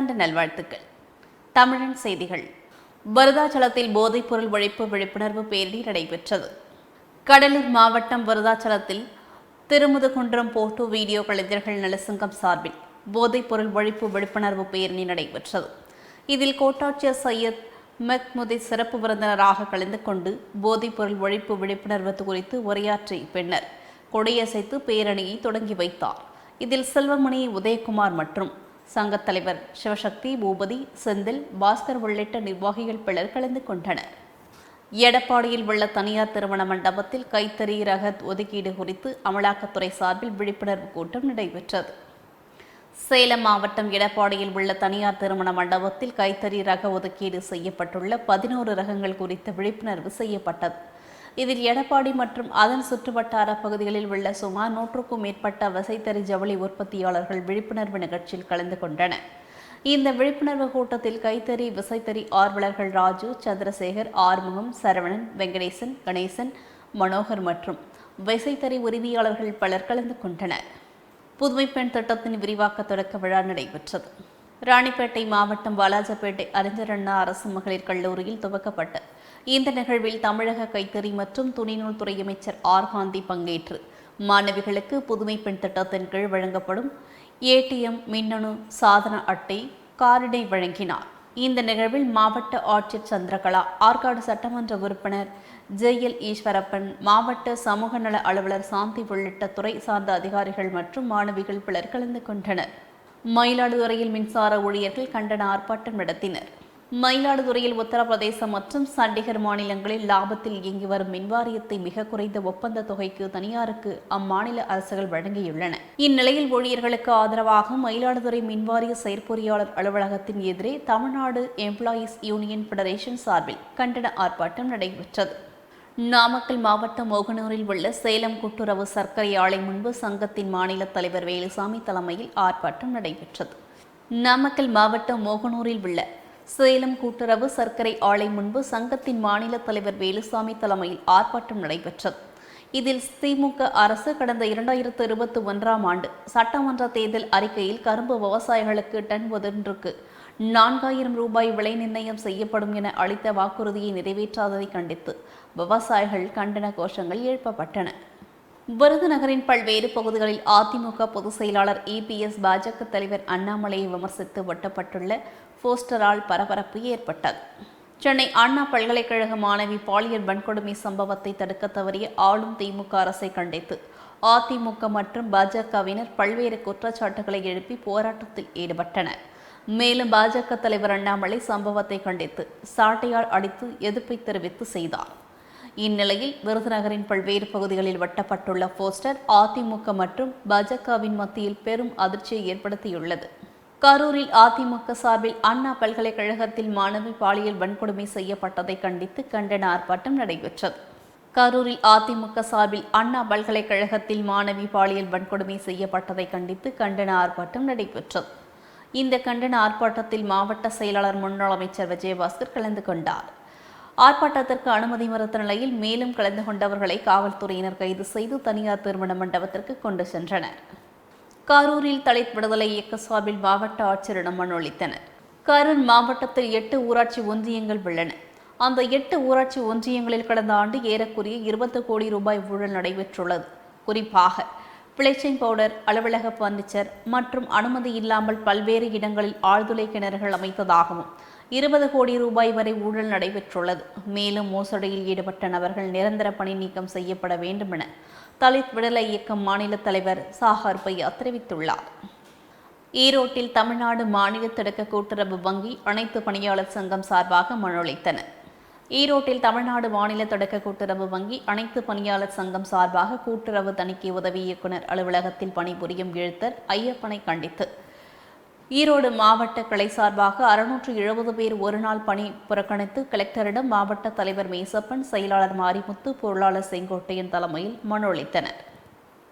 புத்தாண்டு நல்வாழ்த்துக்கள். தமிழன் செய்திகள். வருதாச்சலத்தில் போதைப்பொருள் ஒழிப்பு விழிப்புணர்வு பேரணி நடைபெற்றது. கடலூர் மாவட்டம் வருதாச்சலத்தில் திருமுதுகுன்றம் போட்டோ வீடியோ கலைஞர்கள் நலசங்கம் சார்பில் போதைப்பொருள் ஒழிப்பு விழிப்புணர்வு பேரணி நடைபெற்றது. இதில் கோட்டாட்சியர் சையத் மெக்முதி சிறப்பு விருந்தினராக கலந்து கொண்டு போதைப்பொருள் ஒழிப்பு விழிப்புணர்வு குறித்து உரையாற்றிய பின்னர் கொடியசைத்து பேரணியை தொடங்கி வைத்தார். இதில் செல்வமணி உதயகுமார் மற்றும் சங்கத் தலைவர் சிவசக்தி பூபதி செந்தில் பாஸ்கர் உள்ளிட்ட நிர்வாகிகள் பலர் கலந்து கொண்டனர். எடப்பாடியில் உள்ள தனியார் திருமண மண்டபத்தில் கைத்தறி ரக ஒதுக்கீடு குறித்து அமலாக்கத்துறை சார்பில் விழிப்புணர்வு கூட்டம் நடைபெற்றது. சேலம் மாவட்டம் எடப்பாடியில் உள்ள தனியார் திருமண மண்டபத்தில் கைத்தறி ரக ஒதுக்கீடு செய்யப்பட்டுள்ள பதினோரு ரகங்கள் குறித்த விழிப்புணர்வு செய்யப்பட்டது. இதில் எடப்பாடி மற்றும் அதன் சுற்றுவட்டார பகுதிகளில் உள்ள சுமார் நூற்றுக்கும் மேற்பட்ட விசைத்தறி ஜவுளி உற்பத்தியாளர்கள் விழிப்புணர்வு நிகழ்ச்சியில் கலந்து கொண்டனர். இந்த விழிப்புணர்வு கூட்டத்தில் கைத்தறி விசைத்தறி ஆர்வலர்கள் ராஜு சந்திரசேகர் ஆறுமுகம் சரவணன் வெங்கடேசன் கணேசன் மனோகர் மற்றும் விசைத்தறி உரிமையாளர்கள் பலர் கலந்து கொண்டனர். புதுமை பெண் திட்டத்தின் விரிவாக்க தொடக்க விழா நடைபெற்றது. ராணிப்பேட்டை மாவட்டம் வாலாஜப்பேட்டை அறிஞர் அண்ணா அரசு மகளிர் கல்லூரியில் துவக்கப்பட்ட இந்த நிகழ்வில் தமிழக கைத்தறி மற்றும் துணிநூல் துறை அமைச்சர் ஆர். காந்தி பங்கேற்று மாணவிகளுக்கு புதுமை பெண் திட்டத்தின் கீழ் வழங்கப்படும் ஏடிஎம் மின்னணு சாதன அட்டை காரிடை வழங்கினார். இந்த நிகழ்வில் மாவட்ட ஆட்சியர் சந்திரகலா ஆற்காடு சட்டமன்ற உறுப்பினர் ஜெயல் ஈஸ்வரப்பன் மாவட்ட சமூக நல அலுவலர் சாந்தி உள்ளிட்ட துறை சார்ந்த அதிகாரிகள் மற்றும் மாணவிகள் பலர் கலந்து கொண்டனர். மயிலாடுதுறையில் மின்சார ஊழியர்கள் கண்டன ஆர்ப்பாட்டம் நடத்தினர். மயிலாடுதுறையில் உத்தரப்பிரதேசம் மற்றும் சண்டிகர் மாநிலங்களில் லாபத்தில் இயங்கி வரும் மின்வாரியத்தை மிக குறைந்த ஒப்பந்த தொகைக்கு தனியாருக்கு அம்மாநில அரசுகள் வழங்கியுள்ளன. இந்நிலையில் ஊழியர்களுக்கு ஆதரவாக மயிலாடுதுறை மின்வாரிய செயற்பொறியாளர் அலுவலகத்தின் எதிரே தமிழ்நாடு எம்ப்ளாயீஸ் யூனியன் ஃபெடரேஷன் சார்பில் கண்டன ஆர்ப்பாட்டம் நடைபெற்றது. நாமக்கல் மாவட்டம் மோகனூரில் உள்ள சேலம் கூட்டுறவு சர்க்கரை ஆலை முன்பு சங்கத்தின் மாநில தலைவர் வேலுசாமி தலைமையில் ஆர்ப்பாட்டம் நடைபெற்றது. நாமக்கல் மாவட்டம் மோகனூரில் உள்ள சேலம் கூட்டுறவு சர்க்கரை ஆலை முன்பு சங்கத்தின் மாநில தலைவர் வேலுசாமி தலைமையில் ஆர்ப்பாட்டம் நடைபெற்றது. இதில் திமுக அரசு கடந்த இரண்டாயிரத்து இருபத்தி ஒன்றாம் ஆண்டு சட்டமன்ற தேர்தல் அறிக்கையில் கரும்பு விவசாயிகளுக்கு டன் ஒன்றுக்கு நான்காயிரம் ரூபாய் விலை நிர்ணயம் செய்யப்படும் என அளித்த வாக்குறுதியை நிறைவேற்றாததை கண்டித்து விவசாயிகள் கண்டன கோஷங்கள் எழுப்பப்பட்டன. விருதுநகரின் பல்வேறு பகுதிகளில் அதிமுக பொதுச் செயலாளர் இபிஎஸ் பாஜக தலைவர் அண்ணாமலையை விமர்சித்து ஒட்டப்பட்டுள்ள போஸ்டரால் பரபரப்பு ஏற்பட்டது. சென்னை அண்ணா பல்கலைக்கழக மாணவி பாலியல் வன்கொடுமை சம்பவத்தை தடுக்க தவறிய ஆளும் திமுக அரசை கண்டித்து அதிமுக மற்றும் பாஜகவினர் பல்வேறு குற்றச்சாட்டுகளை எழுப்பி போராட்டத்தில் ஈடுபட்டனர். மேலும் பாஜக தலைவர் அண்ணாமலை சம்பவத்தை கண்டித்து சாட்டையால் அடித்து எதிர்ப்பை தெரிவித்து செய்தார். இந்நிலையில் விருதுநகரின் பல்வேறு பகுதிகளில் வெட்டப்பட்டுள்ள போஸ்டர் அதிமுக மற்றும் பாஜகவின் மத்தியில் பெரும் அதிர்ச்சியை ஏற்படுத்தியுள்ளது. கரூரில் அதிமுக சார்பில் அண்ணா பல்கலைக்கழகத்தில் மாணவி பாலியல் வன்கொடுமை செய்யப்பட்டதை கண்டித்து கண்டன ஆர்ப்பாட்டம் நடைபெற்றது. கரூரில் அதிமுக சார்பில் அண்ணா பல்கலைக்கழகத்தில் மாணவி பாலியல் வன்கொடுமை செய்யப்பட்டதை கண்டித்து கண்டன ஆர்ப்பாட்டம் நடைபெற்றது. இந்த கண்டன ஆர்ப்பாட்டத்தில் மாவட்ட செயலாளர் முன்னாள் அமைச்சர் விஜயபாஸ்கர் கலந்து கொண்டார். ஆர்ப்பாட்டத்திற்கு அனுமதி மறுத்த நிலையில் மேலும் கலந்து கொண்டவர்களை காவல்துறையினர் கைது செய்து தனியார் திருமண மண்டபத்திற்கு கொண்டு சென்றனர். கரூரில் தலித் விடுதலை இயக்க சார்பில் மாவட்ட ஆட்சியரிடம் மனு அளித்தனர். கரூர் மாவட்டத்தில் எட்டு ஊராட்சி ஒன்றியங்கள் உள்ளன. அந்த எட்டு ஊராட்சி ஒன்றியங்களில் கடந்த ஆண்டு ஏறக்குறைய இருபத்து கோடி ரூபாய் ஊழல் நடைபெற்றுள்ளது. குறிப்பாக பிளைச்சிங் பவுடர் அலுவலக பர்னிச்சர் மற்றும் அனுமதி இல்லாமல் பல்வேறு இடங்களில் ஆழ்துளை கிணறுகள் அமைத்ததாகவும் இருபது கோடி ரூபாய் வரை ஊழல் நடைபெற்றுள்ளது. மேலும் மோசடியில் ஈடுபட்ட நபர்கள் நிரந்தர பணி நீக்கம் செய்யப்பட வேண்டும் என தலித் விடுதலை இயக்கம் மாநில தலைவர் சாகர் பையா தெரிவித்துள்ளார். ஈரோட்டில் தமிழ்நாடு மாநில தொடக்க கூட்டுறவு வங்கி அனைத்து பணியாளர் சங்கம் சார்பாக மனு ஈரோட்டில் தமிழ்நாடு மாநில தொடக்க கூட்டுறவு வங்கி அனைத்து பணியாளர் சங்கம் சார்பாக கூட்டுறவு தணிக்கை உதவி இயக்குநர் அலுவலகத்தில் பணிபுரியும் எழுத்தர் ஐயப்பனை கண்டித்து ஈரோடு மாவட்ட கிளை சார்பாக அறுநூற்று எழுபது பேர் ஒருநாள் பணி புறக்கணித்து கலெக்டரிடம் மாவட்ட தலைவர் மேசப்பன் செயலாளர் மாரிமுத்து பொருளாளர் செங்கோட்டையன் தலைமையில் மனு அளித்தனர்.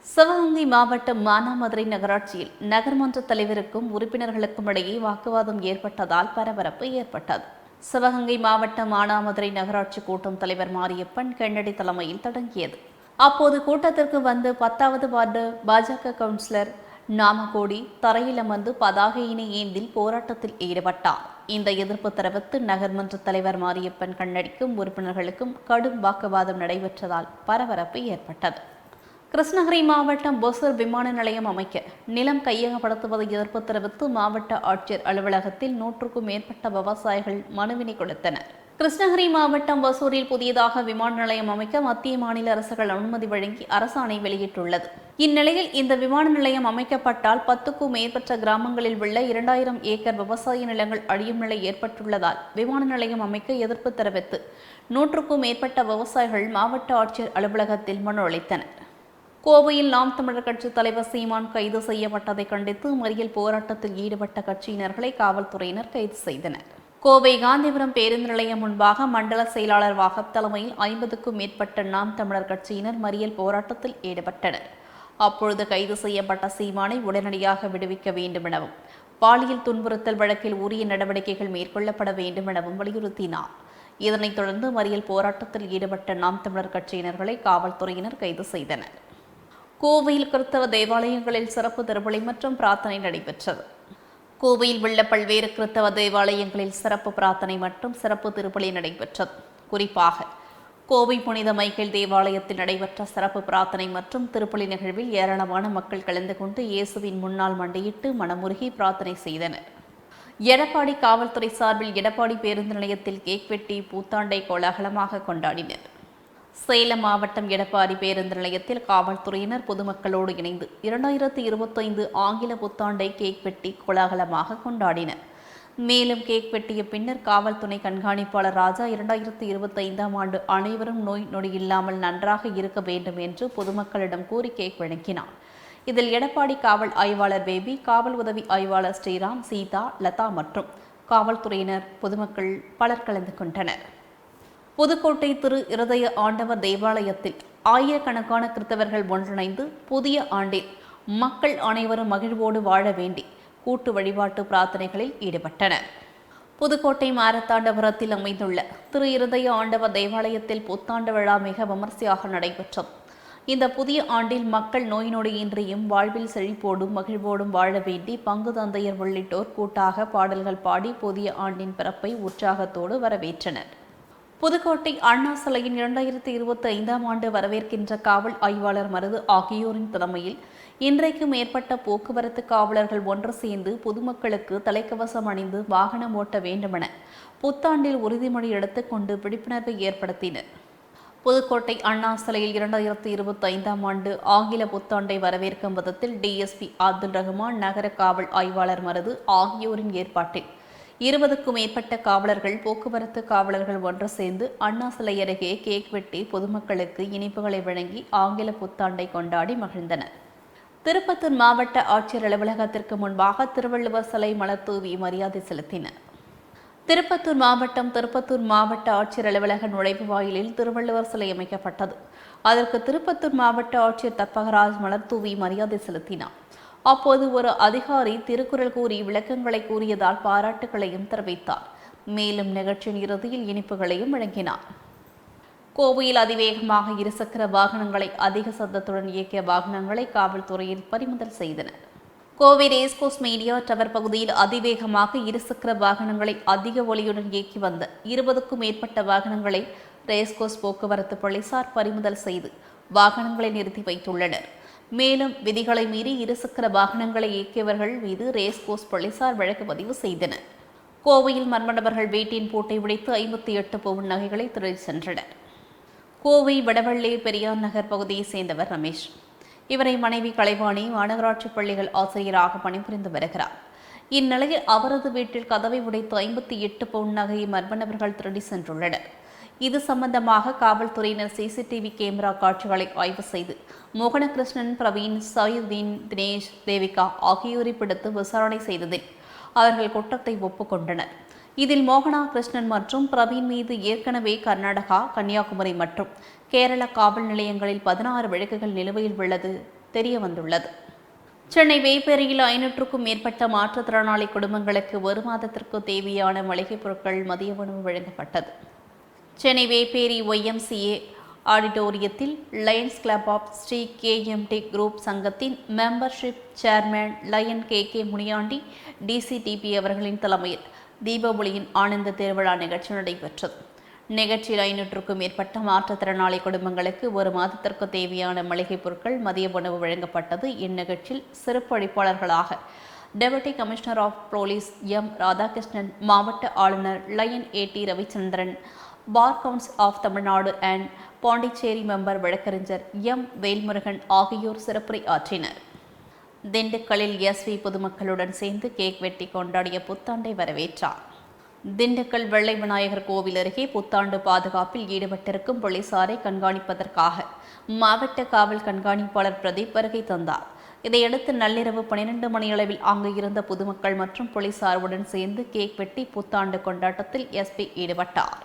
சிவகங்கை மாவட்டம் மானாமதுரை நகராட்சியில் நகர்மன்ற தலைவருக்கும் உறுப்பினர்களுக்கும் இடையே வாக்குவாதம் ஏற்பட்டதால் பரபரப்பு ஏற்பட்டது. சிவகங்கை மாவட்டம் மானாமதுரை நகராட்சி கூட்டம் தலைவர் மாரியப்பன் கென்னடி தலைமையில் தொடங்கியது. அப்போது கூட்டத்திற்கு வந்து பத்தாவது வார்டு பாஜக கவுன்சிலர் நாமகோடி தரையில் அமர்ந்து பதாகையினை ஏந்தில் போராட்டத்தில் ஈடுபட்டார். இந்த எதிர்ப்பு தெரிவித்து நகர்மன்ற தலைவர் மாரியப்பன் கண்ணடிக்கும் உறுப்பினர்களுக்கும் கடும் வாக்குவாதம் நடைபெற்றதால் பரபரப்பு ஏற்பட்டது. கிருஷ்ணகிரி மாவட்டம் பொசர் விமான நிலையம் அமைக்க நிலம் கையகப்படுத்துவதை எதிர்ப்பு தெரிவித்து மாவட்ட ஆட்சியர் அலுவலகத்தில் நூற்றுக்கும் மேற்பட்ட விவசாயிகள் மனுவினை கொடுத்தனர். கிருஷ்ணகிரி மாவட்டம் ஒசூரில் புதியதாக விமான நிலையம் அமைக்க மத்திய மாநில அரசுகள் அனுமதி வழங்கி அரசாணை வெளியிட்டுள்ளது. இந்நிலையில் இந்த விமான நிலையம் அமைக்கப்பட்டால் பத்துக்கும் மேற்பட்ட கிராமங்களில் உள்ள இரண்டாயிரம் ஏக்கர் விவசாய நிலங்கள் அழியும் நிலை ஏற்பட்டுள்ளதால் விமான நிலையம் அமைக்க எதிர்ப்பு தெரிவித்து நூற்றுக்கும் மேற்பட்ட விவசாயிகள் மாவட்ட ஆட்சியர் அலுவலகத்தில் மனு அளித்தனர். கோவையில் நாம் தமிழர் கட்சி தலைவர் சீமான் கைது செய்யப்பட்டதை கண்டித்து மறியல் போராட்டத்தில் ஈடுபட்ட கட்சியினர்களை காவல்துறையினர் கைது செய்தனர். கோவை காந்திபுரம் பேருந்து நிலையம் முன்பாக மண்டல செயலாளர் வாகப் தலைமையில் ஐம்பதுக்கும் மேற்பட்ட நாம் தமிழர் கட்சியினர் மறியல் போராட்டத்தில் ஈடுபட்டனர். அப்பொழுது கைது செய்யப்பட்ட சீமானை உடனடியாக விடுவிக்க வேண்டும் எனவும் பாலியல் துன்புறுத்தல் வழக்கில் உரிய நடவடிக்கைகள் மேற்கொள்ளப்பட வேண்டும் எனவும் வலியுறுத்தினார். இதனைத் தொடர்ந்து மறியல் போராட்டத்தில் ஈடுபட்ட நாம் தமிழர் கட்சியினர்களை காவல்துறையினர் கைது செய்தனர். கோவையில் கிறிஸ்தவ தேவாலயங்களில் சிறப்பு திருவிழி மற்றும் பிரார்த்தனை நடைபெற்றது. கோவையில் உள்ள பல்வேறு கிறித்தவ தேவாலயங்களில் சிறப்பு பிரார்த்தனை மற்றும் சிறப்பு திருப்பலி நடைபெற்றது. குறிப்பாக கோவை புனித மைக்கேல் தேவாலயத்தில் நடைபெற்ற சிறப்பு பிரார்த்தனை மற்றும் திருப்பலி நிகழ்வில் ஏராளமான மக்கள் கலந்து கொண்டு இயேசுவின் முன்னால் மண்டியிட்டு மனமுருகி பிரார்த்தனை செய்தனர். எடப்பாடி காவல்துறை சார்பில் எடப்பாடி பேருந்து நிலையத்தில் கேக் வெட்டி பூத்தாண்டை கோலாகலமாக கொண்டாடினர். சேலம் மாவட்டம் எடப்பாடி பேருந்து நிலையத்தில் காவல்துறையினர் பொதுமக்களோடு இணைந்து இரண்டாயிரத்தி இருபத்தைந்து ஆங்கில புத்தாண்டை கேக் வெட்டி கோலாகலமாக கொண்டாடினர். மேலும் கேக் வெட்டிய பின்னர் காவல்துறை கண்காணிப்பாளர் ராஜா இரண்டாயிரத்தி இருபத்தைந்தாம் ஆண்டு அனைவரும் நோய் நொடி இல்லாமல் நன்றாக இருக்க வேண்டும் என்று பொதுமக்களிடம் கூறி கேக் வழங்கினார். இதில் எடப்பாடி காவல் ஆய்வாளர் பேபி காவல் உதவி ஆய்வாளர் ஸ்ரீராம் சீதா லதா மற்றும் காவல்துறையினர் பொதுமக்கள் பலர் கலந்து கொண்டனர். புதுக்கோட்டை திரு இருதய ஆண்டவர் தேவாலயத்தில் ஆயிரக்கணக்கான கிறித்தவர்கள் ஒன்றிணைந்து புதிய ஆண்டில் மக்கள் அனைவரும் மகிழ்வோடு வாழ வேண்டி கூட்டு வழிபாட்டு பிரார்த்தனைகளில் ஈடுபட்டனர். புதுக்கோட்டை மாரத்தாண்டபுரத்தில் அமைந்துள்ள திரு இருதய ஆண்டவர் தேவாலயத்தில் புத்தாண்டு விழா மிக விமர்சையாக நடைபெற்றது. இந்த புதிய ஆண்டில் மக்கள் நோய் நொடியின்றியும் வாழ்வில் செழிப்போடும் மகிழ்வோடும் வாழ வேண்டி பங்கு தந்தையர் உள்ளிட்டோர் கூட்டாக பாடல்கள் பாடி புதிய ஆண்டின் பிறப்பை உற்சாகத்தோடு வரவேற்றனர். புதுக்கோட்டை அண்ணா சிலையின் இரண்டாயிரத்தி இருபத்தி ஐந்தாம் ஆண்டு வரவேற்கின்ற காவல் ஆய்வாளர் மருது ஆகியோரின் தலைமையில் இன்றைக்கு மேற்பட்ட போக்குவரத்து காவலர்கள் ஒன்று சேர்ந்து பொதுமக்களுக்கு தலைக்கவசம் அணிந்து வாகனம் ஓட்ட வேண்டுமென புத்தாண்டில் உறுதிமொழி எடுத்துக்கொண்டு விழிப்புணர்வை ஏற்படுத்தினர். புதுக்கோட்டை அண்ணா சிலையில் இரண்டாயிரத்தி இருபத்தி ஐந்தாம் ஆண்டு ஆங்கில புத்தாண்டை வரவேற்கும் விதத்தில் டிஎஸ்பி அப்துல் ரஹ்மான் நகர காவல் ஆய்வாளர் மருது ஆகியோரின் ஏற்பாட்டில் இருபதுக்கும் மேற்பட்ட காவலர்கள் போக்குவரத்து காவலர்கள் ஒன்று சேர்ந்து அண்ணா சிலை அருகே கேக் வெட்டி பொதுமக்களுக்கு இனிப்புகளை வழங்கி ஆங்கில புத்தாண்டை கொண்டாடி மகிழ்ந்தனர். திருப்பத்தூர் மாவட்ட ஆட்சியர் அலுவலகத்திற்கு முன்பாக திருவள்ளுவர் சிலை மலர் தூவி மரியாதை செலுத்தினர். திருப்பத்தூர் மாவட்டம் திருப்பத்தூர் மாவட்ட ஆட்சியர் அலுவலக நுழைவு வாயிலில் திருவள்ளுவர் சிலை அமைக்கப்பட்டது. அதற்கு திருப்பத்தூர் மாவட்ட ஆட்சியர் தப்பகராஜ் மலர் தூவி மரியாதை செலுத்தினார். அப்போது ஒரு அதிகாரி திருக்குறள் கூறி விளக்கங்களை கூறியதால் பாராட்டுகளையும் தெரிவித்தார். மேலும் நிகழ்ச்சியின் இறுதியில் இனிப்புகளையும் வழங்கினார். கோவையில் அதிவேகமாக இருசக்கர வாகனங்களை அதிக சத்தத்துடன் இயக்கிய வாகனங்களை காவல்துறையில் பறிமுதல் செய்தனர். கோவை ரேஸ்கோஸ் மீடியா டவர் பகுதியில் அதிவேகமாக இருசக்கர வாகனங்களை அதிக ஒளியுடன் இயக்கி வந்த இருபதுக்கும் மேற்பட்ட வாகனங்களை ரேஸ்கோஸ் போக்குவரத்து போலீசார் பறிமுதல் செய்து வாகனங்களை நிறுத்தி வைத்துள்ளனர். மேலும் விதிகளை மீறி இருசக்கர வாகனங்களை இயக்கியவர்கள் மீது ரேஸ்கோஸ் போலீசார் வழக்கு பதிவு செய்தனர். கோவையில் மர்ம நபர்கள் வீட்டின் பூட்டை உடைத்து ஐம்பத்தி எட்டு பவுன் நகைகளை திருடி சென்றனர். கோவை வடவள்ளி பெரியார் நகர் பகுதியைச் சேர்ந்தவர் ரமேஷ். இவரை மனைவி கலைவாணி மாநகராட்சி பள்ளிகள் ஆசிரியராக பணிபுரிந்து வருகிறார். இந்நிலையில் அவரது வீட்டில் கதவை உடைத்து ஐம்பத்தி எட்டு பவுன் நகையை மர்ம நபர்கள் திருடி சென்றுள்ளனர். இது சம்பந்தமாக காவல்துறையினர் சிசிடிவி கேமரா காட்சிகளை ஆய்வு செய்து மோகனகிருஷ்ணன் பிரவீன் சயுதீன் தினேஷ் தேவிகா ஆகியோரை பிடித்து விசாரணை செய்ததில் அவர்கள் குற்றத்தை ஒப்புக்கொண்டனர். இதில் மோகனா கிருஷ்ணன் மற்றும் பிரவீன் மீது ஏற்கனவே கர்நாடகா கன்னியாகுமரி மற்றும் கேரள காவல் நிலையங்களில் பதினாறு வழக்குகள் நிலுவையில் உள்ளது தெரிய வந்துள்ளது சென்னை வேப்பேரியில் ஐநூற்றுக்கும் மேற்பட்ட மாற்றுத்திறனாளி குடும்பங்களுக்கு ஒரு மாதத்திற்கு தேவையான மளிகைப் பொருட்கள் மதிய உணவு வழங்கப்பட்டது. Chennai Vepery YMCA ஆடிட்டோரியத்தில் lions club of Shri KMT group சங்கத்தின் membership chairman lion K K Muniyandi DCDP அவர்களின் தலைமையில் தீபாவளியின் ஆனந்த திருவிழா நிகழ்ச்சி நடைபெற்றது. நிகழ்ச்சியில் ஐநூற்றுக்கும் மேற்பட்ட மாற்றுத்திறனாளி குடும்பங்களுக்கு ஒரு மாதத்திற்கு தேவையான மளிகைப் பொருட்கள் மதிய உணவு வழங்கப்பட்டது. இந்நிகழ்ச்சியில் சிறப்பு அழைப்பாளர்களாக deputy commissioner of police M Radhakrishnan மாவட்ட ஆளுநர் lion A D Ravichandran bar council of Tamil Nadu and Pondicherry member வழக்கறிஞர் எம். வேல்முருகன் ஆகியோர் சிறப்புரை ஆற்றினர். திண்டுக்கல்லில் எஸ்வி பொதுமக்களுடன் சேர்ந்து கேக் வெட்டி கொண்டாடிய புத்தாண்டை வரவேற்றார். திண்டுக்கல் வெள்ளை விநாயகர் கோவில் அருகே புத்தாண்டு பாதுகாப்பில் ஈடுபட்டிருக்கும் போலீசாரை கண்காணிப்பதற்காக மாவட்ட காவல் கண்காணிப்பாளர் பிரதீப் வருகை தந்தார். இதையடுத்து நள்ளிரவு பனிரெண்டு மணியளவில் அங்கு இருந்த பொதுமக்கள் மற்றும் போலீசாருடன் சேர்ந்து கேக் வெட்டி புத்தாண்டு கொண்டாட்டத்தில் எஸ்பி ஈடுபட்டார்.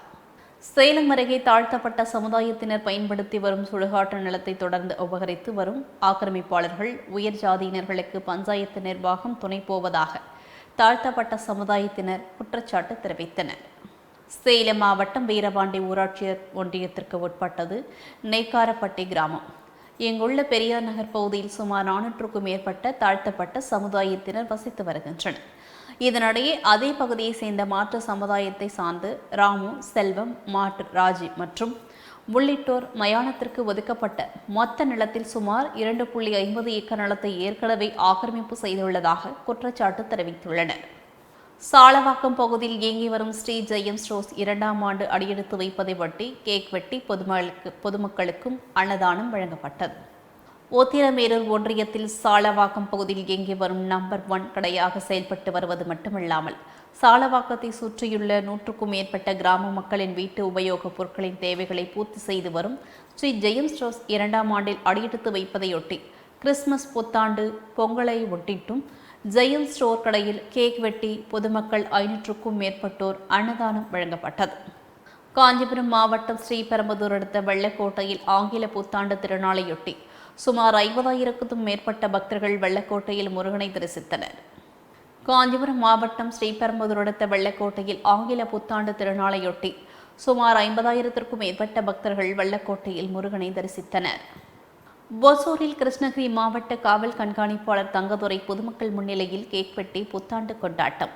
சேலம் அருகே தாழ்த்தப்பட்ட சமுதாயத்தினர் பயன்படுத்தி வரும் சுடுகாட்டு நிலத்தை தொடர்ந்து உபகரித்து வரும் ஆக்கிரமிப்பாளர்கள் உயர் ஜாதியினர்களுக்கு பஞ்சாயத்து நிர்வாகம் துணை போவதாக தாழ்த்தப்பட்ட சமுதாயத்தினர் குற்றச்சாட்டு தெரிவித்தனர். சேலம் மாவட்டம் வீரபாண்டி ஊராட்சியர் ஒன்றியத்திற்கு உட்பட்டது நெய்க்காரப்பட்டி கிராமம். இங்குள்ள பெரியார் நகர் பகுதியில் சுமார் நானூற்றுக்கும் மேற்பட்ட தாழ்த்தப்பட்ட சமுதாயத்தினர் வசித்து வருகின்றனர். இதனிடையே அதே பகுதியை சேர்ந்த மாற்று சமுதாயத்தை சார்ந்து ராமு செல்வம் மாட்டு ராஜி மற்றும் உள்ளிட்டோர் மயானத்திற்கு ஒதுக்கப்பட்ட மொத்த நிலத்தில் சுமார் இரண்டு புள்ளி ஐம்பது ஏக்கர் நிலத்தை ஏற்கனவே ஆக்கிரமிப்பு செய்துள்ளதாக குற்றச்சாட்டு தெரிவித்துள்ளனர். சாலவாக்கம் பகுதியில் இயங்கி வரும் ஸ்ரீ ஜெயம் ஸ்டோர்ஸ் இரண்டாம் ஆண்டு அடியெடுத்து வைப்பதை ஒட்டி கேக் வெட்டி பொதுமக்களுக்கு பொதுமக்களுக்கும் அன்னதானம் வழங்கப்பட்டது. ஓத்திரமேரூர் ஒன்றியத்தில் சாலவாக்கம் பகுதியில் இயங்கி வரும் நம்பர் ஒன் கடையாக செயல்பட்டு வருவது மட்டுமில்லாமல் சாலவாக்கத்தை சுற்றியுள்ள நூற்றுக்கும் மேற்பட்ட கிராம மக்களின் வீட்டு உபயோகப் பொருட்களின் தேவைகளை பூர்த்தி செய்து வரும் ஸ்ரீ ஜெயம் ஸ்டோர்ஸ் இரண்டாம் ஆண்டில் அடியெடுத்து வைப்பதையொட்டி கிறிஸ்துமஸ் புத்தாண்டு பொங்கலை ஒட்டிட்டும் ஜெயம் ஸ்டோர் கடையில் கேக் வெட்டி பொதுமக்கள் ஐநூற்றுக்கும் மேற்பட்டோர் அன்னதானம் வழங்கப்பட்டது. காஞ்சிபுரம் மாவட்டம் ஸ்ரீபெரும்புதூர் அடுத்த வெள்ளக்கோட்டையில் ஆங்கில புத்தாண்டு திருநாளையொட்டி சுமார் ஐம்பதாயிரத்துக்கும் மேற்பட்ட பக்தர்கள் வெள்ளக்கோட்டையில் முருகனை தரிசித்தனர். காஞ்சிபுரம் மாவட்டம் ஸ்ரீபெரும்புதூர் அடுத்த வெள்ளக்கோட்டையில் ஆங்கில புத்தாண்டு திருநாளையொட்டி சுமார் ஐம்பதாயிரத்திற்கும் மேற்பட்ட பக்தர்கள் வெள்ளக்கோட்டையில் முருகனை தரிசித்தனர். ஒசூரில் கிருஷ்ணகிரி மாவட்ட காவல் கண்காணிப்பாளர் தங்கதுரை பொதுமக்கள் முன்னிலையில் கேக் வெட்டி புத்தாண்டு கொண்டாட்டம்.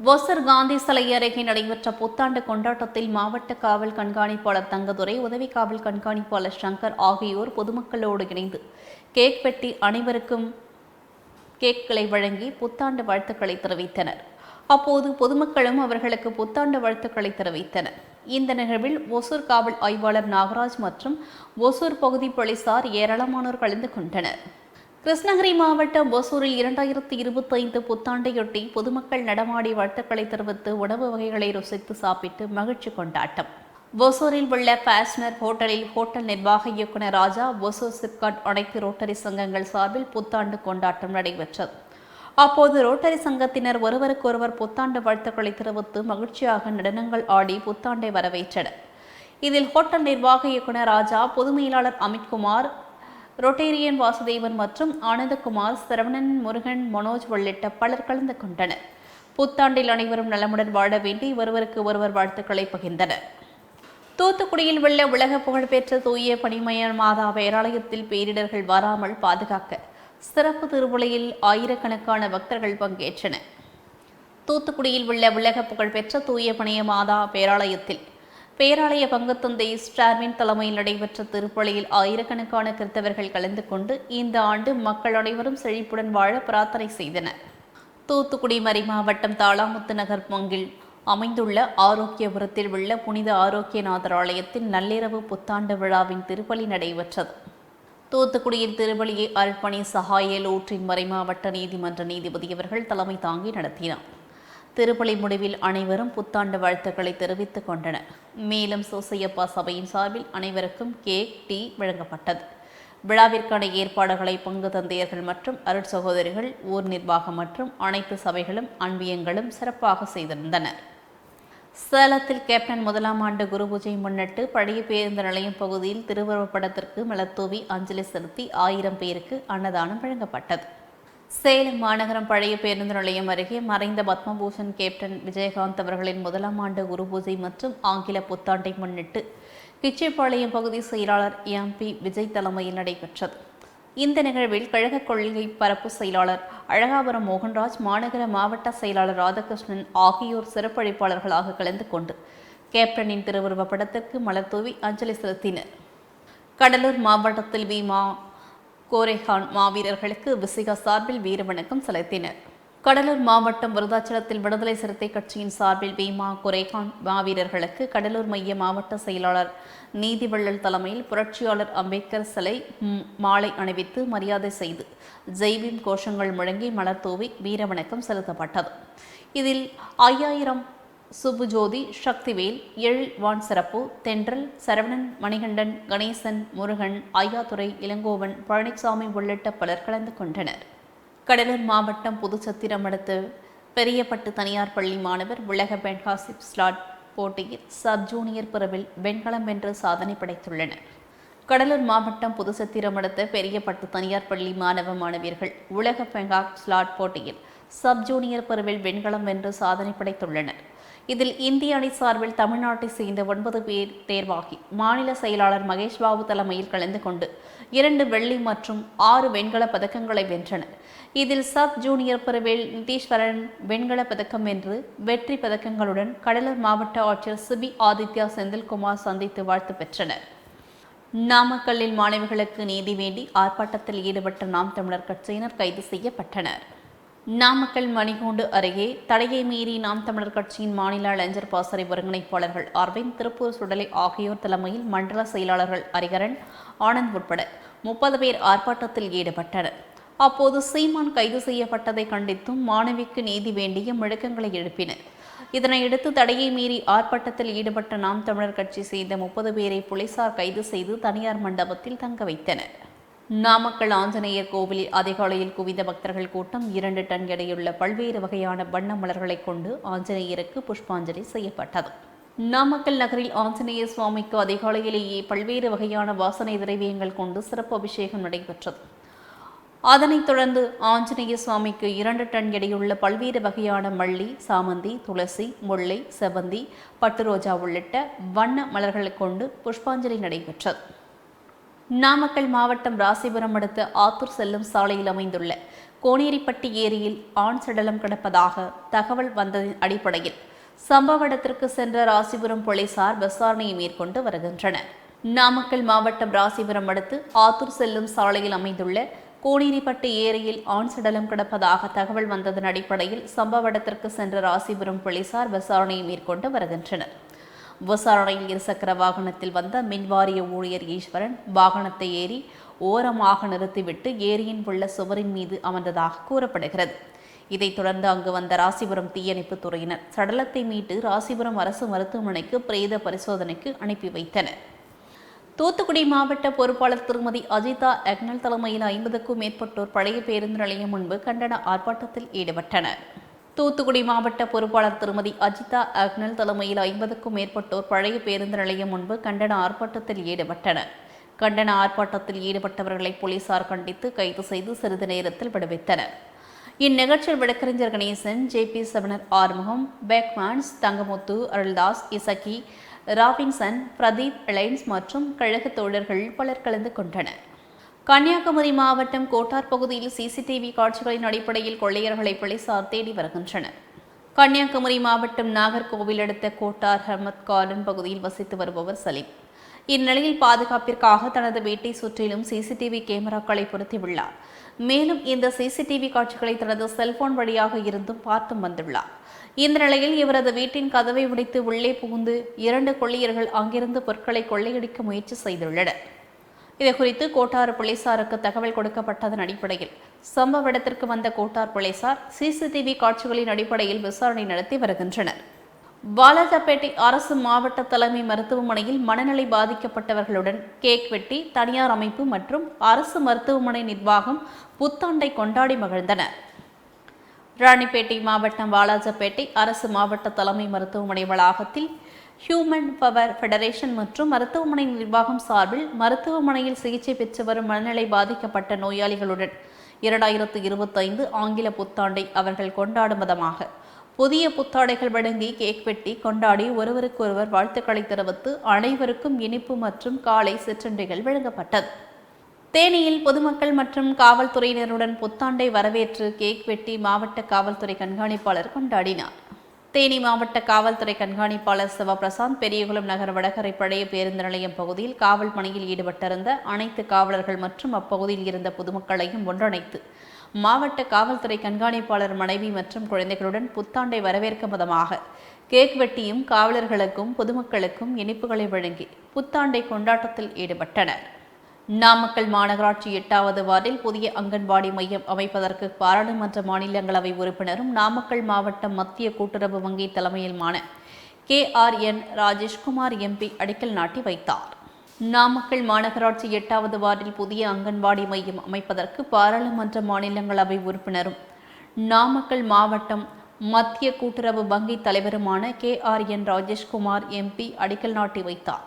ஒசூர் காந்தி சிலை அருகே நடைபெற்ற புத்தாண்டு கொண்டாட்டத்தில் மாவட்ட காவல் கண்காணிப்பாளர் தங்கதுரை உதவி காவல் கண்காணிப்பாளர் சங்கர் ஆகியோர் பொதுமக்களோடு இணைந்து கேக் வெட்டி அனைவருக்கும் கேக்களை வழங்கி புத்தாண்டு வாழ்த்துக்களை தெரிவித்தனர். அப்போது பொதுமக்களும் அவர்களுக்கு புத்தாண்டு வாழ்த்துக்களை தெரிவித்தனர். இந்த நிகழ்வில் ஒசூர் காவல் ஆய்வாளர் நாகராஜ் மற்றும் ஒசூர் பகுதி போலீசார் ஏராளமானோர் கலந்து கொண்டனர். கிருஷ்ணகிரி மாவட்டம் ஒசூரில் இரண்டாயிரத்தி இருபத்தி ஐந்து புத்தாண்டையொட்டி பொதுமக்கள் நடமாடி வாழ்த்துக்களை தெரிவித்து உணவு வகைகளை ருசித்து சாப்பிட்டு மகிழ்ச்சி கொண்டாட்டம். ஒசூரில் உள்ள ஃபேஷனர் ஹோட்டலில் ஹோட்டல் நிர்வாக இயக்குனர் ராஜா ஒசூர் சிப்காட் அனைத்து ரோட்டரி சங்கங்கள் சார்பில் புத்தாண்டு கொண்டாட்டம் நடைபெற்றது. அப்போது ரோட்டரி சங்கத்தினர் ஒருவருக்கொருவர் புத்தாண்டு வாழ்த்துக்களை தெரிவித்து மகிழ்ச்சியாக நடனங்கள் ஆடி புத்தாண்டை வரவேற்றனர். இதில் ஹோட்டல் நிர்வாக இயக்குனர் ராஜா பொதுமையிலாளர் அமித்குமார் ரொட்டேரியன் வாசுதேவன் மற்றும் ஆனந்தகுமார் சரவணன் முருகன் மனோஜ் உள்ளிட்ட பலர் கலந்து கொண்டனர். புத்தாண்டில் அனைவரும் நலமுடன் வாழ வேண்டி ஒருவருக்கு ஒருவர் வாழ்த்துக்களை பகிர்ந்தனர். தூத்துக்குடியில் உள்ள உலக புகழ்பெற்ற தூய பனிமய மாதா பேராலயத்தில் பேரிடர்கள் வராமல் பாதுகாக்க சிறப்பு திருவிழையில் ஆயிரக்கணக்கான பக்தர்கள் பங்கேற்றனர். தூத்துக்குடியில் உள்ள உலக புகழ்பெற்ற தூய பணிய மாதா பேராலயத்தில் பேராலய பங்குத்தந்தை ஸ்டார்வின் தலைமையில் நடைபெற்ற திருப்பலியில் ஆயிரக்கணக்கான கிறித்தவர்கள் கலந்து கொண்டு இந்த ஆண்டு மக்கள் அனைவரும் செழிப்புடன் வாழ பிரார்த்தனை செய்தனர். தூத்துக்குடி மறை மாவட்டம் தாளாமுத்து நகர் பங்கில் அமைந்துள்ள ஆரோக்கியபுரத்தில் உள்ள புனித ஆரோக்கியநாதர் ஆலயத்தின் நள்ளிரவு புத்தாண்டு விழாவின் திருப்பலி நடைபெற்றது. தூத்துக்குடியில் திருவள்ளியை அர்ப்பணி சகாயலூற்றின் மறைமாவட்ட நீதிமன்ற நீதிபதி அவர்கள் தலைமை தாங்கி நடத்தினார். திருப்பலி முடிவில் அனைவரும் புத்தாண்டு வாழ்த்துக்களை தெரிவித்துக் கொண்டனர். மேலும் சோசையப்பா சபையின் சார்பில் அனைவருக்கும் கேக் டீ வழங்கப்பட்டது. விழாவிற்கான ஏற்பாடுகளை பங்கு தந்தையர்கள் மற்றும் அருட்சகோதரிகள் ஊர் நிர்வாகம் மற்றும் அனைத்து சபைகளும் அன்பியங்களும் சிறப்பாக செய்திருந்தனர். சேலத்தில் கேப்டன் முதலாம் ஆண்டு குரு பூஜை முன்னிட்டு பழைய பேருந்து நிலையம் பகுதியில் திருவுருவப் படத்திற்கு மலத்தூவி அஞ்சலி செலுத்தி ஆயிரம் பேருக்கு அன்னதானம் வழங்கப்பட்டது. சேலம் மாநகரம் பழைய பேருந்து நிலையம் அருகே மறைந்த பத்மபூஷன் கேப்டன் விஜயகாந்த் அவர்களின் முதலாம் ஆண்டு குரு பூஜை மற்றும் ஆங்கில புத்தாண்டை முன்னிட்டு கிச்சிப்பாளையம் பகுதி செயலாளர் எம்பி விஜய் தலைமையில் நடைபெற்றது. இந்த நிகழ்வில் கழக கொள்கை பரப்பு செயலாளர் அழகாபுரம் மோகன்ராஜ் மாநகர மாவட்ட செயலாளர் ராதாகிருஷ்ணன் ஆகியோர் சிறப்பழைப்பாளர்களாக கலந்து கொண்டு கேப்டனின் திருவுருவ படத்திற்கு மலர் தூவி அஞ்சலி செலுத்தினர். கடலூர் மாவட்டத்தில் பீமா கோரேகான் மாவீரர்களுக்கு விசிகா சார்பில் வீரவணக்கம் செலுத்தினர். கடலூர் மாவட்டம் விருதாச்சலத்தில் விடுதலை சிறுத்தை கட்சியின் சார்பில் பீமா குரேகான் மாவீரர்களுக்கு கடலூர் மைய மாவட்ட செயலாளர் நீதிவள்ளல் தலைமையில் புரட்சியாளர் அம்பேத்கர் சிலை மாலை அணிவித்து மரியாதை செய்து ஜெய்பீம் கோஷங்கள் முழங்கி மலர் தூவி வீரவணக்கம் செலுத்தப்பட்டது. இதில் ஐயாயிரம் சுபுஜோதி சக்திவேல் எழில் வான் சிறப்பு தென்றல் சரவணன் மணிகண்டன் கணேசன் முருகன் ஐயாதுரை இளங்கோவன் பழனிசாமி உள்ளிட்ட பலர் கலந்து கொண்டனர். கடலூர் மாவட்டம் புதுச்சத்திரம் அடுத்து பெரியப்பட்டு தனியார் பள்ளி மாணவர் உலக பென்காசிப் ஸ்லாட் போட்டியில் சப் ஜூனியர் பிரிவில் வெண்கலம் வென்று சாதனை படைத்துள்ளனர். கடலூர் மாவட்டம் புதுச்சத்திரம் அடுத்த பெரியப்பட்டு தனியார் பள்ளி மாணவ மாணவியர்கள் உலக பெங்காக் ஸ்லாட் போட்டியில் சப் ஜூனியர் பிரிவில் வெண்கலம் வென்று சாதனை படைத்துள்ளனர். இதில் இந்திய அணி சார்பில் தமிழ்நாட்டை சேர்ந்த ஒன்பது பேர் தேர்வாகி மாநில செயலாளர் மகேஷ் பாபு தலைமையில் கலந்து கொண்டு இரண்டு வெள்ளி மற்றும் ஆறு வெண்கலப் பதக்கங்களை வென்றனர் இதில் சப் ஜூனியர் பிரிவில் நிதீஸ்வரன் வெண்கலப் பதக்கம் வென்று வெற்றி பதக்கங்களுடன் கடலூர் மாவட்ட ஆட்சியர் சிபி ஆதித்யா செந்தில்குமார் சந்தித்து வாழ்த்து பெற்றனர். நாமக்கல்லில் மாணவிகளுக்கு நீதி வேண்டி ஆர்ப்பாட்டத்தில் ஈடுபட்ட நாம் தமிழர் கட்சியினர் கைது செய்யப்பட்டனர். நாமக்கல் மணிகூண்டு அருகே தடையை மீறி நாம் தமிழர் கட்சியின் மாநில இளைஞர் பாசறை ஒருங்கிணைப்பாளர்கள் அரவிந்த் திருப்பூர் சுடலை ஆகியோர் தலைமையில் மண்டல செயலாளர்கள் ஹரிகரன் ஆனந்த் உட்பட முப்பது பேர் ஆர்ப்பாட்டத்தில் ஈடுபட்டனர். அப்போது சீமான் கைது செய்யப்பட்டதை கண்டித்தும் மாணவிக்கு நீதி வேண்டிய முழக்கங்களை எழுப்பினர். இதனையடுத்து தடையை மீறி ஆர்ப்பாட்டத்தில் ஈடுபட்ட நாம் தமிழர் கட்சி சேர்ந்த முப்பது பேரை போலீசார் கைது செய்து தனியார் மண்டபத்தில் தங்க வைத்தனர். நாமக்கல் ஆஞ்சநேயர் கோவிலில் அதிகாலையில் குவிந்த பக்தர்கள் கூட்டம் இரண்டு டன் எடையுள்ள பல்வேறு வகையான வண்ண மலர்களைக் கொண்டு ஆஞ்சநேயருக்கு புஷ்பாஞ்சலி செய்யப்பட்டது. நாமக்கல் நகரில் ஆஞ்சநேய சுவாமிக்கு அதிகாலையிலேயே பல்வேறு வகையான வாசனை திரவியங்கள் கொண்டு சிறப்பு அபிஷேகம் நடைபெற்றது. அதனைத் தொடர்ந்து ஆஞ்சநேய சுவாமிக்கு இரண்டு டன் எடையுள்ள பல்வேறு வகையான மல்லி சாமந்தி துளசி முல்லை செவந்தி பட்டு ரோஜா உள்ளிட்ட வண்ண மலர்களை கொண்டு புஷ்பாஞ்சலி நடைபெற்றது. நாமக்கல் மாவட்டம் ராசிபுரம் அடுத்த ஆத்தூர் செல்லும் சாலையில் அமைந்துள்ள கோனேரிப்பட்டி ஏரியில் ஆண் சடலம் கிடப்பதாக தகவல் வந்ததின் அடிப்படையில் சம்பவ இடத்திற்கு சென்ற ராசிபுரம் போலீசார் விசாரணையை மேற்கொண்டு வருகின்றனர். நாமக்கல் மாவட்டம் ராசிபுரம் அடுத்து ஆத்தூர் செல்லும் சாலையில் அமைந்துள்ள கோனேரிப்பட்டு ஏரியில் ஆண் சடலம் கிடப்பதாக தகவல் வந்ததன் அடிப்படையில் சம்பவ இடத்திற்கு சென்ற ராசிபுரம் போலீசார் விசாரணையை மேற்கொண்டு வருகின்றனர். விசாரணையில் இருசக்கர வாகனத்தில் வந்த மின்வாரிய ஊழியர் ஈஸ்வரன் வாகனத்தை ஏறி ஓரமாக நிறுத்திவிட்டு ஏரியின் உள்ள சுவரின் மீது அமர்ந்ததாக கூறப்படுகிறது. இதைத் தொடர்ந்து அங்கு வந்த ராசிபுரம் தீயணைப்பு துறையினர் சடலத்தை மீட்டு ராசிபுரம் அரசு மருத்துவமனைக்கு பிரேத பரிசோதனைக்கு அனுப்பி வைத்தனர். தூத்துக்குடி மாவட்ட பொறுப்பாளர் திருமதி அஜிதா அக்னல் தலைமையில் ஐம்பதுக்கும் மேற்பட்டோர் பழைய பேருந்து நிலையம் முன்பு கண்டன ஆர்ப்பாட்டத்தில் ஈடுபட்டனர். தூத்துக்குடி மாவட்ட பொறுப்பாளர் திருமதி அஜிதா அக்னல் தலைமையில் ஐம்பதுக்கும் மேற்பட்டோர் பழைய பேருந்து நிலையம் முன்பு கண்டன ஆர்ப்பாட்டத்தில் ஈடுபட்டனர். கண்டன ஆர்ப்பாட்டத்தில் ஈடுபட்டவர்களை போலீசார் கண்டித்து கைது செய்து சிறிது நேரத்தில் விடுவித்தனர். இந்நிகழ்ச்சியில் விளக்கறிஞர் கணேசன் ஜே பி செவனர் ஆறுமுகம் பேக்மான்ஸ் தங்கமுத்து அருள்தாஸ் இசக்கி ராபின்சன் பிரதீப் ரிலையன்ஸ் மற்றும் கழக தோழர்கள் பலர் கலந்து கொண்டனர். கன்னியாகுமரி மாவட்டம் கோட்டார் பகுதியில் சிசிடிவி காட்சிகளின் அடிப்படையில் கொள்ளையர்களை போலீசார் தேடி வருகின்றனர். கன்னியாகுமரி மாவட்டம் நாகர்கோவில் அடுத்த கோட்டார் ஹர்மத் கார்டன் பகுதியில் வசித்து வருபவர் சலீம். இந்நிலையில் பாதுகாப்பிற்காக தனது வீட்டை சுற்றிலும் சிசிடிவி கேமராக்களை பொருத்தியுள்ளார். மேலும் இந்த சிசிடிவி காட்சிகளை தனது செல்போன் வழியாக இருந்தும் பார்த்தும் வந்துள்ளார். இந்த நிலையில் இவரது வீட்டின் கதவை உடைத்து உள்ளே புகுந்து இரண்டு கொள்ளையர்கள் அங்கிருந்து பொருட்களை கொள்ளையடிக்க முயற்சி செய்துள்ளனர். இதுகுறித்து கோட்டார் போலீசாருக்கு தகவல் கொடுக்கப்பட்டதன் அடிப்படையில் சம்பவ இடத்திற்கு வந்த கோட்டார் போலீசார் சிசிடிவி காட்சிகளின் அடிப்படையில் விசாரணை நடத்தி வருகின்றனர். வாலாஜாப்பேட்டை அரசு மாவட்ட தலைமை மருத்துவமனையில் மனநிலை பாதிக்கப்பட்டவர்களுடன் கேக் வெட்டி தனியார் அமைப்பு மற்றும் அரசு மருத்துவமனை நிர்வாகம் புத்தாண்டை கொண்டாடி மகிழ்ந்தனர். ராணிப்பேட்டை மாவட்டம் வாலாஜாப்பேட்டை அரசு மாவட்ட தலைமை மருத்துவமனை வளாகத்தில் ஹியூமன் பவர் ஃபெடரேஷன் மற்றும் மருத்துவமனை நிர்வாகம் சார்பில் மருத்துவமனையில் சிகிச்சை பெற்று வரும் மனநிலை பாதிக்கப்பட்ட நோயாளிகளுடன் இரண்டாயிரத்து இருபத்தைந்து ஆங்கில புத்தாண்டை அவர்கள் கொண்டாடும் விதமாக புதிய புத்தாடைகள் வழங்கி கேக் வெட்டி கொண்டாடி ஒருவருக்கொருவர் வாழ்த்துக்களை தெரிவித்து அனைவருக்கும் இனிப்பு மற்றும் காலை சிற்றுண்டிகள் வழங்கப்பட்டது. தேனியில் பொதுமக்கள் மற்றும் காவல்துறையினருடன் புத்தாண்டை வரவேற்று கேக் வெட்டி மாவட்ட காவல்துறை கண்காணிப்பாளர் கொண்டாடினார். தேனி மாவட்ட காவல்துறை கண்காணிப்பாளர் சிவபிரசாந்த் பெரியகுளம் நகர் வடகரை பழைய பேருந்து நிலையம் பகுதியில் காவல் பணியில் ஈடுபட்டிருந்த அனைத்து காவலர்கள் மற்றும் அப்பகுதியில் இருந்த பொதுமக்களையும் ஒன்றிணைத்து மாவட்ட காவல்துறை கண்காணிப்பாளர் மனைவி மற்றும் குழந்தைகளுடன் புத்தாண்டை வரவேற்கும் விதமாக கேக் வெட்டியும் காவலர்களுக்கும் பொதுமக்களுக்கும் இனிப்புகளை வழங்கி புத்தாண்டை கொண்டாட்டத்தில் ஈடுபட்டனர். நாமக்கல் மாநகராட்சி எட்டாவது வார்டில் புதிய அங்கன்வாடி மையம் அமைப்பதற்கு பாராளுமன்ற மாநிலங்களவை உறுப்பினரும் நாமக்கல் மாவட்ட மத்திய கூட்டுறவு வங்கி தலைமையிலுமான K R N Rajeshkumar MP அடிக்கல் நாட்டி வைத்தார். நாமக்கல் மாநகராட்சி எட்டாவது வார்டில் புதிய அங்கன்வாடி மையம் அமைப்பதற்கு பாராளுமன்ற மாநிலங்களவை உறுப்பினரும் நாமக்கல் மாவட்டம் மத்திய கூட்டுறவு வங்கி தலைவருமான K R N Rajeshkumar MP அடிக்கல் நாட்டி வைத்தார்.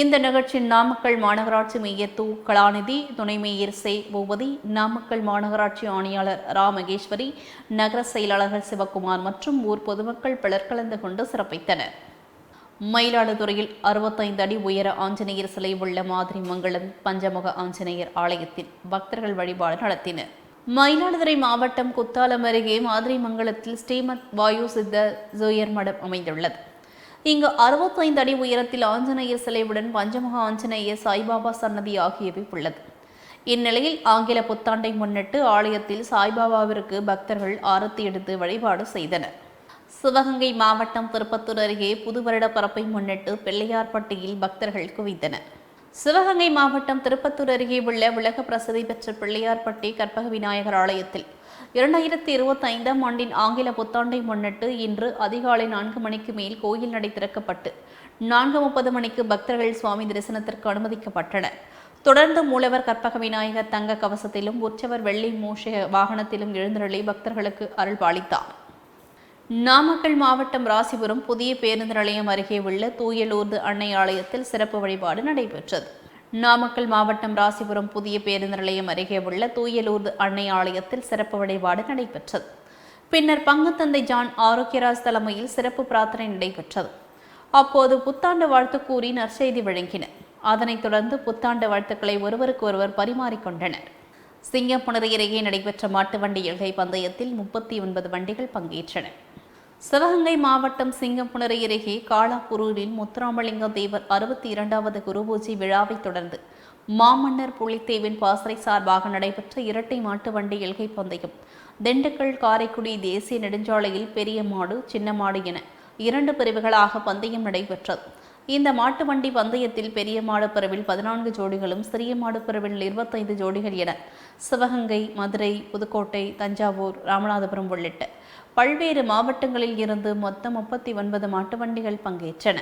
இந்த நிகழ்ச்சியில் நாமக்கல் மாநகராட்சி மேயர் தூ கலாநிதி துணை மேயர் சே. பூபதி நாமக்கல் மாநகராட்சி ஆணையாளர் ரா மகேஸ்வரி நகர செயலாளர்கள் சிவக்குமார் மற்றும் ஊர் பொதுமக்கள் பலர் கலந்து கொண்டு சிறப்பித்தனர். மயிலாடுதுறையில் அறுபத்தைந்து அடி உயர ஆஞ்சநேயர் சிலை உள்ள மாதிரி மங்கலம் பஞ்சமுக ஆஞ்சநேயர் ஆலயத்தில் பக்தர்கள் வழிபாடு நடத்தினர். மயிலாடுதுறை மாவட்டம் குத்தாலம் அருகே மாதிரி மங்கலத்தில் ஸ்ரீமத் வாயு சித்த ஜோயர் மடம் அமைந்துள்ளது. இங்கு அறுபத்தைந்து அடி உயரத்தில் ஆஞ்சநேயர் சிலையுடன் பஞ்சமுக ஆஞ்சநேயர் சாய்பாபா சன்னதி ஆகியவை உள்ளது. இந்நிலையில் ஆங்கில புத்தாண்டை முன்னிட்டு ஆலயத்தில் சாய்பாபாவிற்கு பக்தர்கள் ஆரத்தி எடுத்து வழிபாடு செய்தனர். சிவகங்கை மாவட்டம் திருப்பத்தூர் அருகே புது வருட பரப்பை முன்னிட்டு பிள்ளையார்பட்டியில் பக்தர்கள் குவிந்தனர். சிவகங்கை மாவட்டம் திருப்பத்தூர் அருகே உள்ள உலக பிரசித்தி பெற்ற பிள்ளையார்பட்டி கற்பக விநாயகர் ஆலயத்தில் இரண்டாயிரத்தி இருபத்தி ஐந்தாம் ஆண்டின் ஆங்கில புத்தாண்டை முன்னிட்டு இன்று அதிகாலை நான்கு மணிக்கு மேல் கோயில் நடை திறக்கப்பட்டு நான்கு முப்பது மணிக்கு பக்தர்கள் சுவாமி தரிசனத்திற்கு அனுமதிக்கப்பட்டனர். தொடர்ந்து மூலவர் கற்பக விநாயகர் தங்க கவசத்திலும் உற்சவர் வெள்ளி மூஷ வாகனத்திலும் எழுந்தருளி பக்தர்களுக்கு அருள் பாலித்தார். நாமக்கல் மாவட்டம் ராசிபுரம் புதிய பேருந்து நிலையம் அருகே உள்ள தூயலூர்து அன்னை ஆலயத்தில் சிறப்பு வழிபாடு நடைபெற்றது. நாமக்கல் மாவட்டம் ராசிபுரம் புதிய பேருந்து நிலையம் அருகே உள்ள தூயலூர்து அன்னை ஆலயத்தில் சிறப்பு வழிபாடு நடைபெற்றது. பின்னர் பங்குத்தந்தை ஜான் ஆரோக்கியராஜ் தலைமையில் சிறப்பு பிரார்த்தனை நடைபெற்றது. அப்போது புத்தாண்டு வாழ்த்து கூறி நற்செய்தி வழங்கினர். அதனைத் தொடர்ந்து புத்தாண்டு வாழ்த்துக்களை ஒருவருக்கு ஒருவர் பரிமாறிக்கொண்டனர் சிங்கப்புணரி அருகே நடைபெற்ற மாட்டு வண்டி எல்கை பந்தயத்தில் முப்பத்தி ஒன்பது வண்டிகள் பங்கேற்றன. சிவகங்கை மாவட்டம் சிங்கம்புணரி அருகே காலாப்பூரூரில் முத்துராமலிங்க தேவர் அறுபத்தி இரண்டாவது குருபூஜை விழாவைத் தொடர்ந்து மாமன்னர் புலித்தேவின் பாசறை சார்பாக நடைபெற்ற இரட்டை மாட்டு வண்டி எல்கை பந்தயம் திண்டுக்கல் காரைக்குடி தேசிய நெடுஞ்சாலையில் பெரிய மாடு சின்ன மாடு என இரண்டு பிரிவுகளாக பந்தயம் நடைபெற்றது. இந்த மாட்டு வண்டி பந்தயத்தில் பெரிய மாடு பிரிவில் பதினான்கு ஜோடிகளும் சிறிய மாடு பிரிவில் இருபத்தைந்து ஜோடிகள் என சிவகங்கை மதுரை புதுக்கோட்டை தஞ்சாவூர் ராமநாதபுரம் உள்ளிட்ட பல்வேறு மாவட்டங்களில் இருந்து மொத்தம் முப்பத்தி ஒன்பது மாட்டு வண்டிகள் பங்கேற்றன.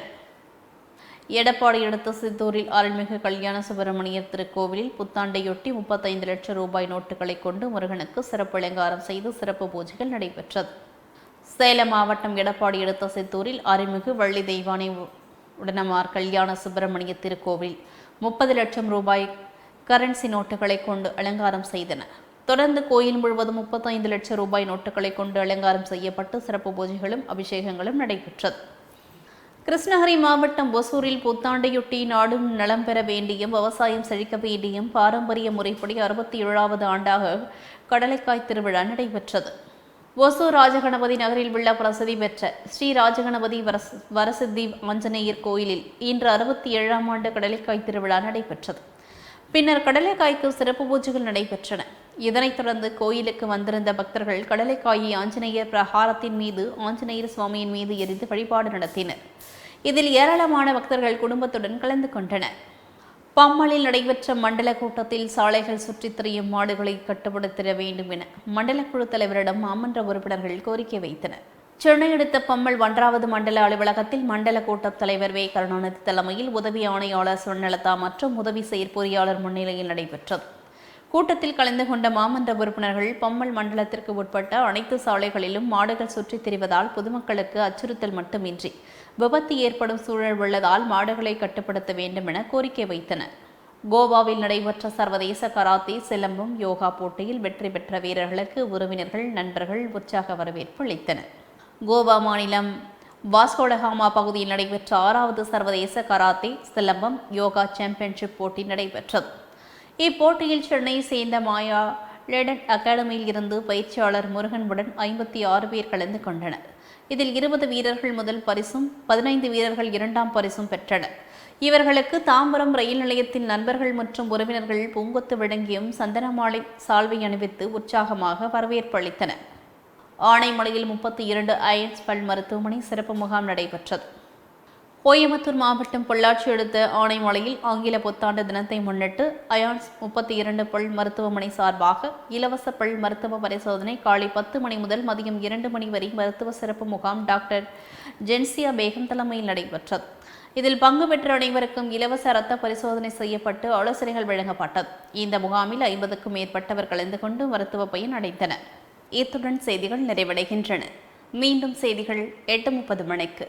எடப்பாடி அடுத்த சித்தூரில் அருள்மிகு கல்யாண சுப்பிரமணியர் திருக்கோவிலில் புத்தாண்டையொட்டி முப்பத்தைந்து லட்சம் ரூபாய் நோட்டுகளை கொண்டு முருகனுக்கு சிறப்பு அலங்காரம் செய்து சிறப்பு பூஜைகள் நடைபெற்றது. சேலம் மாவட்டம் எடப்பாடி அடுத்த சித்தூரில் அருள்மிகு வள்ளி தெய்வானை உடனமார் கல்யாண சுப்பிரமணிய திருக்கோவில் முப்பது லட்சம் ரூபாய் கரன்சி நோட்டுகளை கொண்டு அலங்காரம் செய்தனர். தொடர்ந்து கோயில் முழுவதும் முப்பத்தைந்து லட்சம் ரூபாய் நோட்டுகளை கொண்டு அலங்காரம் செய்யப்பட்டு சிறப்பு பூஜைகளும் அபிஷேகங்களும் நடைபெற்றது. கிருஷ்ணகிரி மாவட்டம் ஒசூரில் புத்தாண்டையொட்டி நாடும் நலம் பெற வேண்டியும் விவசாயம் செழிக்க வேண்டியும் பாரம்பரிய முறைப்படி அறுபத்தி ஏழாவது ஆண்டாக கடலைக்காய் திருவிழா நடைபெற்றது. ஒசூர் ராஜகணபதி நகரில் உள்ள பிரசித்தி பெற்ற ஸ்ரீ ராஜகணபதி வரசித்தி ஆஞ்சநேயர் கோயிலில் இன்று அறுபத்தி ஏழாம் ஆண்டு கடலைக்காய் திருவிழா நடைபெற்றது. பின்னர் கடலைக்காய்க்கு சிறப்பு பூஜைகள் நடைபெற்றன. இதனைத் தொடர்ந்து கோயிலுக்கு வந்திருந்த பக்தர்கள் கடலைக்காயை ஆஞ்சநேயர் பிரகாரத்தின் மீது ஆஞ்சநேயர் சுவாமியின் மீது எரிந்து வழிபாடு நடத்தினர். இதில் ஏராளமான பக்தர்கள் குடும்பத்துடன் கலந்து கொண்டனர். பம்மலில் நடைபெற்ற மண்டல கூட்டத்தில் சாலைகள் சுற்றித் திரியும் மாடுகளை கட்டுப்படுத்திட வேண்டும் என மண்டல குழு தலைவரிடம் மாமன்ற உறுப்பினர்கள் கோரிக்கை வைத்தனர். சென்னை அடுத்த பம்மல் ஒன்றாவது மண்டல அலுவலகத்தில் மண்டல கூட்டத் தலைவர் வே. கருணாநிதி தலைமையில் உதவி ஆணையாளர் சுவர்ணலதா மற்றும் உதவி செயற்பொறியாளர் முன்னிலையில் நடைபெற்றது. கூட்டத்தில் கலந்து கொண்ட மாமன்ற உறுப்பினர்கள் பம்மல் மண்டலத்திற்கு உட்பட்ட அனைத்து சாலைகளிலும் மாடுகள் சுற்றித் திரிவதால் பொதுமக்களுக்கு அச்சுறுத்தல் மட்டுமின்றி விபத்து ஏற்படும் சூழல் உள்ளதால் மாடுகளை கட்டுப்படுத்த வேண்டும் என கோரிக்கை வைத்தனர். கோவாவில் நடைபெற்ற சர்வதேச கராத்தே சிலம்பம் யோகா போட்டியில் வெற்றி பெற்ற வீரர்களுக்கு உறவினர்கள் நண்பர்கள் உற்சாக வரவேற்பு அளித்தனர். கோவா மாநிலம் வாஸ்கோடகாமா பகுதியில் நடைபெற்ற ஆறாவது சர்வதேச கராத்தே சிலம்பம் யோகா சாம்பியன்ஷிப் போட்டி நடைபெற்றது. இப்போட்டியில் சென்னையை சேர்ந்த மாயா லெடன் அகாடமியில் இருந்து பயிற்சியாளர் முருகனுடன் ஐம்பத்தி ஆறு பேர் கலந்து கொண்டனர். இதில் இருபது வீரர்கள் முதல் பரிசும் பதினைந்து வீரர்கள் இரண்டாம் பரிசும் பெற்றனர். இவர்களுக்கு தாம்பரம் ரயில் நிலையத்தில் நண்பர்கள் மற்றும் உறவினர்கள் பூங்கொத்து விளங்கியும் சந்தனமாலை சால்வை அணிவித்து உற்சாகமாக வரவேற்பு அளித்தனர். ஆனைமலையில் முப்பத்தி இரண்டு ஐஎஸ் பல் மருத்துவமனை சிறப்பு முகாம் நடைபெற்றது. கோயம்புத்தூர் மாவட்டம் பொள்ளாச்சி அடுத்த ஆனைமலையில் ஆங்கில புத்தாண்டு தினத்தை முன்னிட்டு அயான்ஸ் முப்பத்தி இரண்டு பல் மருத்துவமனை சார்பாக இலவச பல் மருத்துவ பரிசோதனை காலை பத்து மணி முதல் மதியம் இரண்டு மணி வரை மருத்துவ சிறப்பு முகாம் டாக்டர் ஜென்சியா பேகம் தலைமையில் நடைபெற்றது. இதில் பங்கு பெற்ற அனைவருக்கும் இலவச இரத்த பரிசோதனை செய்யப்பட்டு ஆலோசனைகள் வழங்கப்பட்டது. இந்த முகாமில் ஐம்பதுக்கும் மேற்பட்டவர் கலந்து கொண்டு மருத்துவ பயன் அடைந்தனர். இத்துடன் செய்திகள் நிறைவடைகின்றன. மீண்டும் செய்திகள் எட்டு முப்பது மணிக்கு.